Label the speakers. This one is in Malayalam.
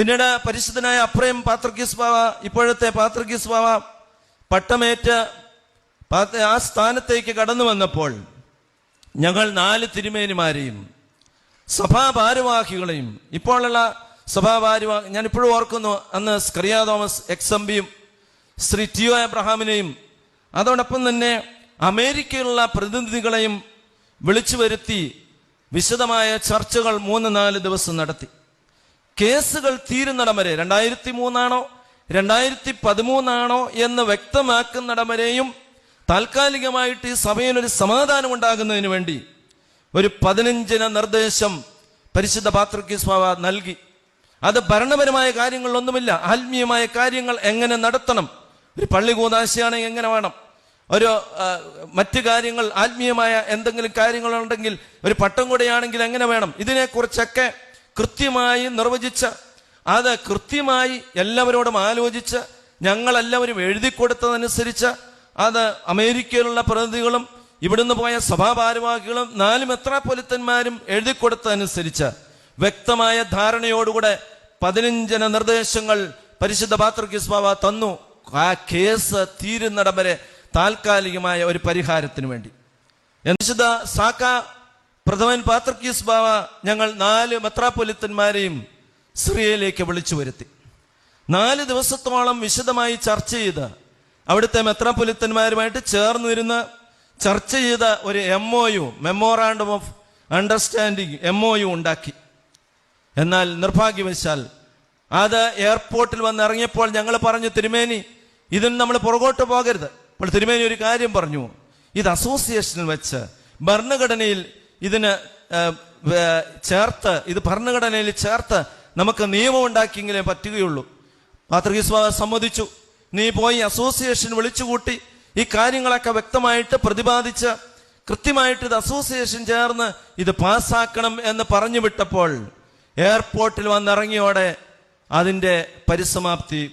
Speaker 1: പിന്നീട് പരിശുദ്ധനായ അപ്രയം പാത്രക്കീസ് ബാവ ഇപ്പോഴത്തെ പാത്രക്കീസ് ബാവ പട്ടമേറ്റ് ആ സ്ഥാനത്തേക്ക് കടന്നു വന്നപ്പോൾ ഞങ്ങൾ നാല് തിരുമേനിമാരെയും സഭാഭാരവാഹികളെയും ഇപ്പോഴുള്ള സഭാഭാരവാഹി ഞാൻ ഇപ്പോഴും ഓർക്കുന്നു അന്ന് സ്ക്രിയ തോമസ് എക്സ് എം പിയും ശ്രീ ഒ എബ്രഹാമിനെയും അതോടൊപ്പം തന്നെ അമേരിക്കയിലുള്ള പ്രതിനിധികളെയും വിളിച്ചു വരുത്തി വിശദമായ ചർച്ചകൾ മൂന്ന് നാല് ദിവസം നടത്തി. കേസുകൾ തീരുന്നിടം വരെ രണ്ടായിരത്തി മൂന്നാണോ രണ്ടായിരത്തി പതിമൂന്നാണോ എന്ന് വ്യക്തമാക്കുന്നിടം വരെയും താൽക്കാലികമായിട്ട് ഈ സഭയിൽ ഒരു സമാധാനം ഉണ്ടാകുന്നതിന് വേണ്ടി ഒരു പതിനഞ്ചിന നിർദ്ദേശം പരിശുദ്ധ പാത്രക്യസ്വാവ സ്വാവ നൽകി. അത് ഭരണപരമായ കാര്യങ്ങളൊന്നുമില്ല ആത്മീയമായ കാര്യങ്ങൾ എങ്ങനെ നടത്തണം? ഒരു പള്ളി കൂതാശയാണെങ്കിൽ എങ്ങനെ വേണം? ഒരു മറ്റു കാര്യങ്ങൾ ആത്മീയമായ എന്തെങ്കിലും കാര്യങ്ങളുണ്ടെങ്കിൽ ഒരു പട്ടം കൂടെയാണെങ്കിൽ എങ്ങനെ വേണം? ഇതിനെക്കുറിച്ചൊക്കെ കൃത്യമായി നിർവചിച്ച അത് കൃത്യമായി എല്ലാവരോടും ആലോചിച്ച് ഞങ്ങളെല്ലാവരും എഴുതി കൊടുത്തതനുസരിച്ച് അത് അമേരിക്കയിലുള്ള പ്രതിനിധികളും ഇവിടുന്ന് പോയ സഭാഭാരവാഹികളും നാല് മെത്രാപ്പൊലിത്തന്മാരും എഴുതി കൊടുത്തതനുസരിച്ച് വ്യക്തമായ ധാരണയോടുകൂടെ പതിനഞ്ചന നിർദ്ദേശങ്ങൾ പരിശുദ്ധ പാത്രകിസ്ബാവ തന്നു. ആ കേസ് തീരുന്നിടം വരെ താൽക്കാലികമായ ഒരു പരിഹാരത്തിന് വേണ്ടി. വിശുദ്ധ സാക്ക പ്രഥമൻ പാത്രക്കീസ് ബാവ ഞങ്ങൾ നാല് മെത്രാപ്പൊലിത്തന്മാരെയും സിറിയയിലേക്ക് വിളിച്ചു വരുത്തി. നാല് ദിവസത്തോളം വിശദമായി ചർച്ച ചെയ്ത് അവിടുത്തെ മെത്രാപ്പൊലിത്തന്മാരുമായിട്ട് ചേർന്നിരുന്ന് ചർച്ച ചെയ്ത ഒരു M O U memorandum of understanding M O U ഉണ്ടാക്കി. എന്നാൽ നിർഭാഗ്യവശാൽ അത് എയർപോർട്ടിൽ വന്ന് ഇറങ്ങിയപ്പോൾ ഞങ്ങൾ പറഞ്ഞു തിരുമേനി ഇതിന് നമ്മൾ പുറകോട്ട് പോകരുത്. അപ്പോൾ തിരുമേനി ഒരു കാര്യം പറഞ്ഞു ഇത് അസോസിയേഷനിൽ വെച്ച് ഭരണഘടനയിൽ ഇതിന് ചേർത്ത് ഇത് ഭരണഘടനയിൽ ചേർത്ത് നമുക്ക് നിയമം ഉണ്ടാക്കിയെങ്കിലേ പറ്റുകയുള്ളൂ. പാത്രകീസ്വാ സമ്മതിച്ചു. നീ പോയി അസോസിയേഷൻ വിളിച്ചുകൂട്ടി. ഈ കാര്യങ്ങളൊക്കെ വ്യക്തമായിട്ട് പ്രതിപാദിച്ച് കൃത്യമായിട്ട് ഇത് അസോസിയേഷൻ ചേർന്ന് ഇത് പാസ്സാക്കണം എന്ന് പറഞ്ഞു വിട്ടപ്പോൾ എയർപോർട്ടിൽ വന്നിറങ്ങിയോടെ അതിന്റെ പരിസമാപ്തി